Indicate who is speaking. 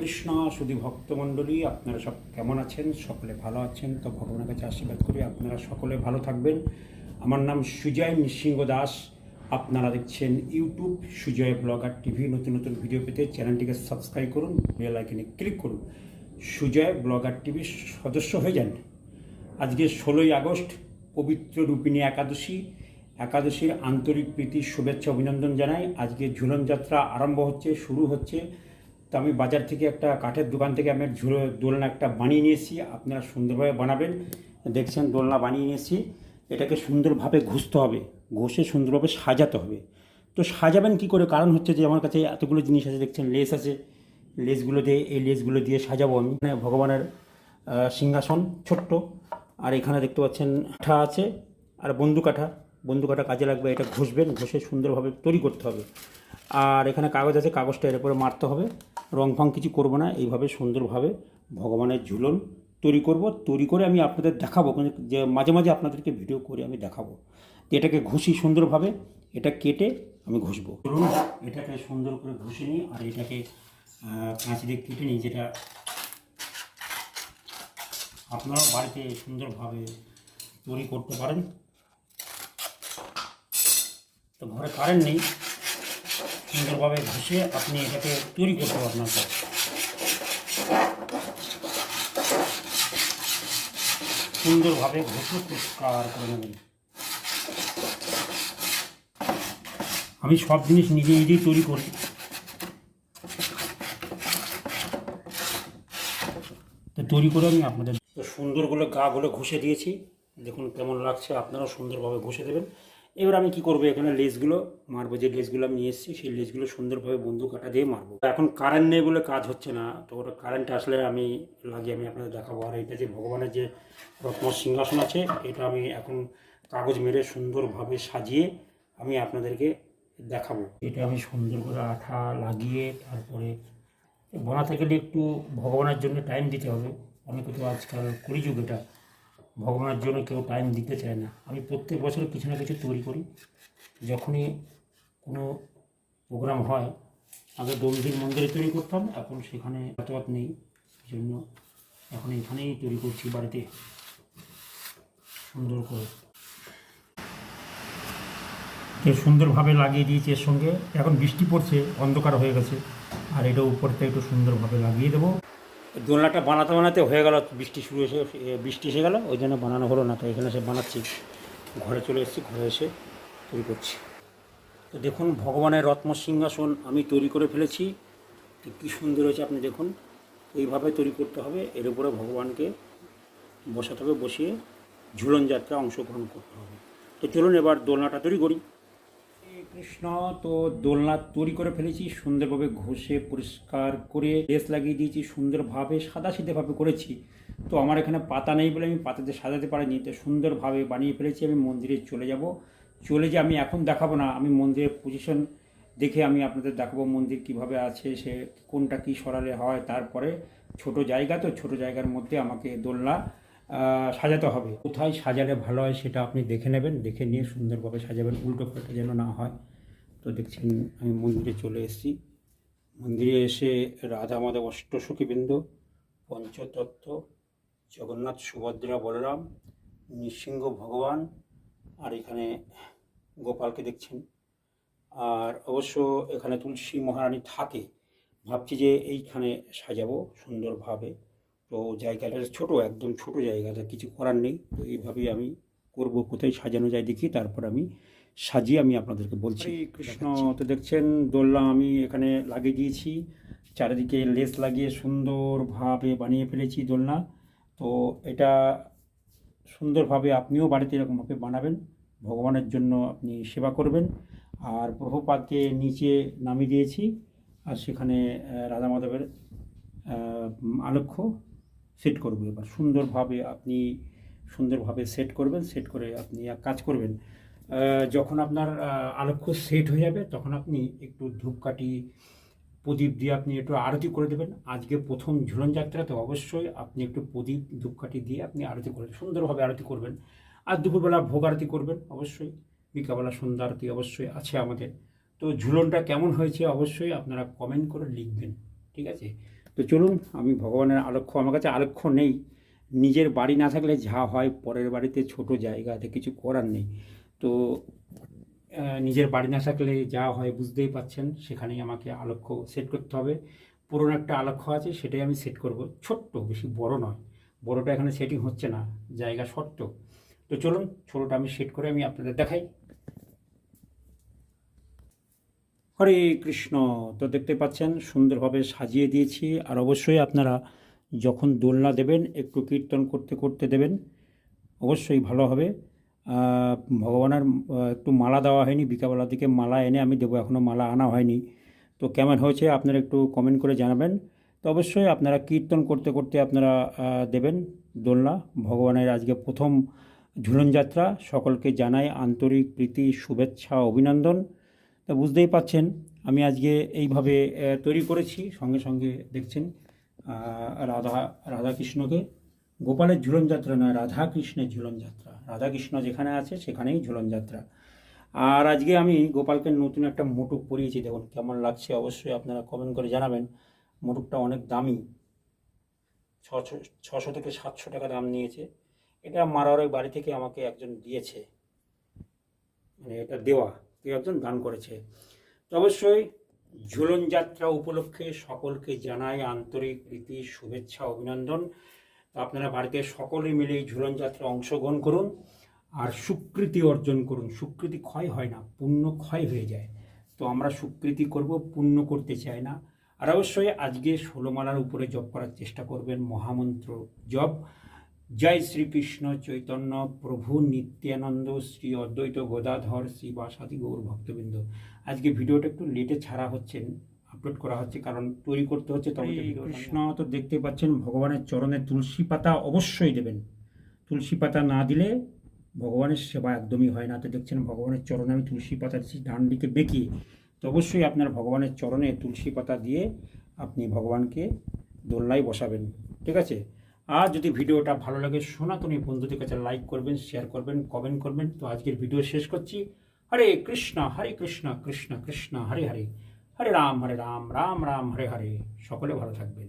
Speaker 1: কৃষ্ণা শুধু ভক্তমণ্ডলী আপনারা সব কেমন আছেন সকলে ভালো আছেন তো ভগবানের কাছে আশীর্বাদ করি আপনারা সকলে ভালো থাকবেন আমার নাম সুজয় নৃসিংহ দাস আপনারা দেখছেন ইউটিউব সুজয় ব্লগার টিভি নতুন নতুন ভিডিও পেতে চ্যানেলটিকে সাবস্ক্রাইব করুন বেল আইকনে ক্লিক করুন সুজয় ব্লগার টিভির সদস্য হয়ে যান আজকে ষোলোই আগস্ট পবিত্র রূপিণী একাদশী একাদশীর আন্তরিক প্রীতি শুভেচ্ছা অভিনন্দন জানাই আজকে ঝুলন যাত্রা আরম্ভ হচ্ছে শুরু হচ্ছে তো আমি বাজার থেকে একটা কাঠের দোকান থেকে আমি ঝুলো দোলনা একটা বানিয়ে নিয়েছি আপনারা সুন্দরভাবে বানাবেন দেখছেন দোলনা বানিয়ে নিয়েছি এটাকে সুন্দরভাবে ঘুষতে হবে ঘষে সুন্দরভাবে সাজাতে হবে তো সাজাবেন কি করে কারণ হচ্ছে যে আমার কাছে এতগুলো জিনিস আছে দেখছেন লেস আছে লেসগুলো দিয়ে এই লেসগুলো দিয়ে সাজাবো আমি মানে ভগবানের সিংহাসন ছোট্ট আর এখানে দেখতে পাচ্ছেন আঠা আছে আর বন্দুক আঠা বন্দুক আঠা কাজে লাগবে এটা ঘষবেন ঘষে সুন্দরভাবে তৈরি করতে হবে আর এখানে কাগজ আছে কাগজটা এর উপরে মারতে হবে রং ফং কিছু করবো না এইভাবে সুন্দরভাবে ভগবানের ঝুলন তৈরি করব তৈরি করে আমি আপনাদের দেখাবো যে মাঝে মাঝে আপনাদেরকে ভিডিও করে আমি দেখাবো এটাকে ঘুষি সুন্দরভাবে এটা কেটে আমি ঘষবো এটাকে সুন্দর করে ঘুষে নিই আর এটাকে কাঁচি দিয়ে কেটে নিই যেটা আপনারা বাড়িতে সুন্দরভাবে তৈরি করতে পারেন তো ঘরে কারেন্ট নেই সুন্দরভাবে ঘষে আপনি এটাকে তৈরি করতে পারবেন সুন্দরভাবে ঘষে পরিষ্কার করে নেবেন আমি সব জিনিস নিজে নিজেই তৈরি করি তো তৈরি করে আমি আপনাদের সুন্দরগুলো গাগুলো ঘষে দিয়েছি দেখুন কেমন লাগছে আপনারাও সুন্দরভাবে ঘষে দেবেন এবার আমি কি করবো এখানে লেসগুলো মারবো যে লেসগুলো আমি নিয়ে এসেছি সেই লেসগুলো সুন্দরভাবে বন্ধু কাটা দিয়ে মারবো এখন কারেন্ট নেই বলে কাজ হচ্ছে না তো ওটা কারেন্ট আসলে আমি লাগিয়ে আমি আপনাদের দেখাবো আর এটা যে ভগবানের যে রত্ন সিংহাসন আছে এটা আমি এখন কাগজ মেরে সুন্দরভাবে সাজিয়ে আমি আপনাদেরকে দেখাবো এটা আমি সুন্দর করে আঠা লাগিয়ে তারপরে বানাতে গেলে একটু ভগবানের জন্য টাইম দিতে হবে অনেক তো আজকাল করি যুগ এটা ভগবানের জন্য কেউ টাইম দিতে চায় না আমি প্রত্যেক বছর কিছু না কিছু তৈরি করি যখনই কোনো প্রোগ্রাম হয় আগে ডোমজির মন্দিরে তৈরি করতাম এখন সেখানে হতাহত নেই জন্য এখন এখানেই তৈরি করছি বাড়িতে সুন্দর করে কেউ সুন্দরভাবে লাগিয়ে দিয়েছে এর সঙ্গে এখন বৃষ্টি পড়ছে অন্ধকার হয়ে গেছে আর এটা উপরটা একটু সুন্দরভাবে লাগিয়ে দেবো দোলনাটা বানাতে বানাতে হয়ে গেল বৃষ্টি শুরু হয়েছে বৃষ্টি এসে গেলো ওই জন্য বানানো হলো না তো এখানে সে বানাচ্ছি ঘরে চলে এসেছি ঘরে এসে তৈরি করছি তো দেখুন ভগবানের রত্ন সিংহাসন আমি তৈরি করে ফেলেছি কী সুন্দর হয়েছে আপনি দেখুন এইভাবে তৈরি করতে হবে এর উপরে ভগবানকে বসাতে হবে বসিয়ে ঝুলন যাত্রা অংশগ্রহণ করতে হবে তো চলুন এবার দোলনাটা তৈরি করি কৃষ্ণ তো দোলনা তৈরি করে ফেলেছি সুন্দরভাবে ঘষে পরিষ্কার করে লেস লাগিয়ে দিয়েছি সুন্দরভাবে সাদা সিধেভাবে করেছি তো আমার এখানে পাতা নেই বলে আমি পাতাতে সাজাতে পারিনি তো সুন্দরভাবে বানিয়ে ফেলেছি আমি মন্দিরে চলে যাব চলে যে আমি এখন দেখাবো না আমি মন্দিরের পজিশন দেখে আমি আপনাদের দেখাবো মন্দির কিভাবে আছে সে কোনটা কি সরালে হয় তারপরে ছোট জায়গা তো ছোট জায়গার মধ্যে আমাকে দোলনা সাজাতে হবে কোথায় সাজালে ভালো হয় সেটা আপনি দেখে নেবেন দেখে নিয়ে সুন্দরভাবে সাজাবেন উল্টো পাল্টা যেন না হয় তো দেখছেন আমি মন্দিরে চলে এসেছি মন্দিরে এসে রাধা মাধব অষ্টসখীবৃন্দ পঞ্চতত্ত্ব জগন্নাথ সুভদ্রা বলরাম নৃসিংহ ভগবান আর এখানে গোপালকে দেখছেন আর অবশ্য এখানে তুলসী মহারানী থাকে ভাবছি যে এইখানে সাজাবো সুন্দরভাবে তো জায়গাটা ছোট একদম ছোট জায়গাটা কিছু করার নেই তো এইভাবেই আমি করব কোথায় সাজানো যায় দেখি তারপর আমি সাজিয়ে আমি আপনাদেরকে বলছি কৃষ্ণ তো দেখছেন দোলনা আমি এখানে লাগিয়ে দিয়েছি চারিদিকে লেস লাগিয়ে সুন্দরভাবে বানিয়ে ফেলেছি দোলনা তো এটা সুন্দরভাবে আপনিও বাড়িতে এরকমভাবে বানাবেন ভগবানের জন্য আপনি সেবা করবেন আর প্রভুপাতকে নিচে নামিয়ে দিয়েছি আর সেখানে রাধা মাধবের আলক্ষ্য সেট করবো এবার সুন্দরভাবে আপনি সুন্দরভাবে সেট করবেন সেট করে আপনি এক কাজ করবেন যখন আপনার আলক্ষ সেট হয়ে যাবে তখন আপনি একটু ধূপকাঠি প্রদীপ দিয়ে আপনি একটু আরতি করে দেবেন আজকে প্রথম ঝুলন যাত্রাতে অবশ্যই আপনি একটু প্রদীপ ধূপকাঠি দিয়ে আপনি আরতি করবেন সুন্দরভাবে আরতি করবেন আর দুপুরবেলা ভোগ আরতি করবেন অবশ্যই বিকাবেলা সন্ধ্যা আরতি অবশ্যই আছে আমাদের তো ঝুলনটা কেমন হয়েছে অবশ্যই আপনারা কমেন্ট করে লিখবেন ঠিক আছে তো চলুন আমি ভগবানের আলক্ষ্য আমার কাছে আলক্ষ্য নেই নিজের বাড়ি না থাকলে যা হয় পরের বাড়িতে ছোট জায়গাতে কিছু করার নেই তো নিজের বাড়ি না থাকলে যা হয় বুঝতেই পাচ্ছেন সেখানেই আমাকে আলক্ষ্য সেট করতে হবে পুরনো একটা আলক্ষ্য আছে সেটাই আমি সেট করব ছোট্ট বেশি বড় নয় বড়টা এখানে সেটিং হচ্ছে না জায়গা শর্ত তো চলুন ছোটোটা আমি সেট করে আমি আপনাদের দেখাই হরে কৃষ্ণ তো দেখতে পাচ্ছেন সুন্দরভাবে সাজিয়ে দিয়েছি আর অবশ্যই আপনারা যখন দোলনা দেবেন একটু কীর্তন করতে করতে দেবেন অবশ্যই ভালো হবে ভগবানের একটু মালা দেওয়া হয়নি বিকাবেলার দিকে মালা এনে আমি দেবো এখনও মালা আনা হয়নি তো কেমন হয়েছে আপনারা একটু কমেন্ট করে জানাবেন তো অবশ্যই আপনারা কীর্তন করতে করতে আপনারা দেবেন দোলনা ভগবানের আজকে প্রথম ঝুলনযাত্রা সকলকে জানাই আন্তরিক প্রীতি শুভেচ্ছা অভিনন্দন তা বুঝতেই পাচ্ছেন আমি আজকে এইভাবে তৈরি করেছি সঙ্গে সঙ্গে দেখছেন রাধা রাধাকৃষ্ণকে গোপালের ঝুলন যাত্রা নয় রাধাকৃষ্ণের ঝুলন যাত্রা রাধাকৃষ্ণ যেখানে আছে সেখানেই ঝুলন যাত্রা আর আজকে আমি গোপালকে নতুন একটা মুটুক পরিয়েছি দেখুন কেমন লাগছে অবশ্যই আপনারা কমেন্ট করে জানাবেন মুটুকটা অনেক দামি ছশো ছশো থেকে সাতশো টাকা দাম নিয়েছে এটা মারার বাড়ি থেকে আমাকে একজন দিয়েছে মানে এটা দেওয়া কেউ একজন দান করেছে তো অবশ্যই ঝুলন যাত্রা উপলক্ষে সকলকে জানাই আন্তরিক প্রীতি শুভেচ্ছা অভিনন্দন আপনারা বাড়িতে সকলে মিলে এই ঝুলন যাত্রা অংশগ্রহণ করুন আর সুকৃতি অর্জন করুন সুকৃতি ক্ষয় হয় না পূর্ণ ক্ষয় হয়ে যায় তো আমরা সুকৃতি করব পুণ্য করতে চাই না আর অবশ্যই আজকে ষোলোমালার উপরে জপ করার চেষ্টা করবেন মহামন্ত্র জপ জয় শ্রীকৃষ্ণ চৈতন্য প্রভু নিত্যানন্দ শ্রী অদ্বৈত গোদাধর শ্রী বাসাদি গৌর ভক্তবৃন্দ আজকে ভিডিওটা একটু লেটে ছাড়া হচ্ছেন আপলোড করা হচ্ছে কারণ তৈরি করতে হচ্ছে তবে কৃষ্ণ তো দেখতে পাচ্ছেন ভগবানের চরণে তুলসী পাতা অবশ্যই দেবেন তুলসী পাতা না দিলে ভগবানের সেবা একদমই হয় না তো দেখছেন ভগবানের চরণে আমি তুলসী পাতা দিচ্ছি ডান্ডিকে বেঁকিয়ে তো অবশ্যই আপনার ভগবানের চরণে তুলসী পাতা দিয়ে আপনি ভগবানকে দোলনায় বসাবেন ঠিক আছে আর যদি ভিডিওটা ভালো লাগে সনাতনী বন্ধুদের কাছে লাইক করবেন শেয়ার করবেন কমেন্ট করবেন তো আজকের ভিডিও শেষ করছি হরে কৃষ্ণ হরে কৃষ্ণ কৃষ্ণ কৃষ্ণ হরে হরে হরে রাম হরে রাম রাম রাম হরে হরে সকলে ভালো থাকবেন